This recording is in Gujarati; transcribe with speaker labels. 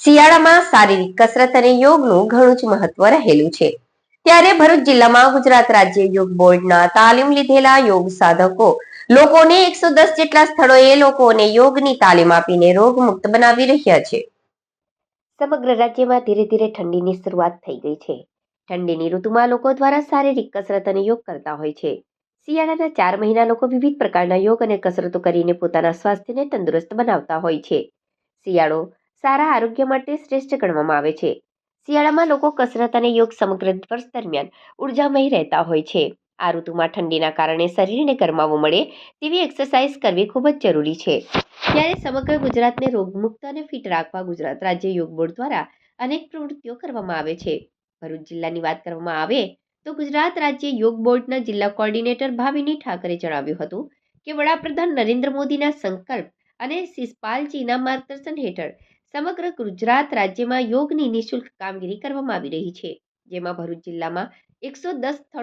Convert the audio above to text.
Speaker 1: શિયાળામાં શારીરિક કસરત અને યોગનું ઘણું જ મહત્વ રહેલું છે. ત્યારે ભરૂચ જિલ્લામાં ગુજરાત રાજ્ય યોગ બોર્ડના તાલીમ લીધેલા યોગ સાધકો લોકોને એકસો દસ જેટલા સ્થળોએ લોકોને યોગની તાલીમ આપીને રોગમુક્ત બનાવી રહ્યા છે. સમગ્ર રાજ્યમાં ધીરે ધીરે ઠંડીની શરૂઆત થઈ ગઈ છે. ઠંડીની ઋતુમાં લોકો દ્વારા શારીરિક કસરત અને યોગ કરતા હોય છે. શિયાળાના ચાર મહિના લોકો વિવિધ પ્રકારના યોગ અને કસરતો કરીને પોતાના સ્વાસ્થ્યને તંદુરસ્ત બનાવતા હોય છે. શિયાળો સારા આરોગ્ય માટે શ્રેષ્ઠ ગણવામાં આવે છે. શિયાળામાં લોકો કસરત અને યોગ સમગ્ર વર્ષ દરમિયાન ઉર્જામય રહેતા હોય છે. આ ઋતુમાં ઠંડીના કારણે શરીરને ગરમાવો મળે તેવી એક્સરસાઇઝ કરવી ખૂબ જ જરૂરી છે. ત્યારે સમગ્ર ગુજરાતને રોગમુક્ત અને ફિટ રાખવા ગુજરાત રાજ્ય યોગ બોર્ડ દ્વારા અનેક પ્રવૃત્તિઓ કરવામાં આવે છે. ભરૂચ જિલ્લાની વાત કરવામાં આવે તો ગુજરાત રાજ્ય યોગ બોર્ડના જિલ્લા કોર્ડિનેટર ભાવિની ઠાકરે જણાવ્યું હતું કે વડાપ્રધાન નરેન્દ્ર મોદીના સંકલ્પ અને શિષપાલજીના માર્ગદર્શન હેઠળ સમગ્ર ગુજરાત રાજ્યમાં યોગની નિઃશુલ્ક કામગીરી કરવામાં આવી રહી છે, જેમાં ભરૂચ જિલ્લામાં એકસો દસ સ્થળો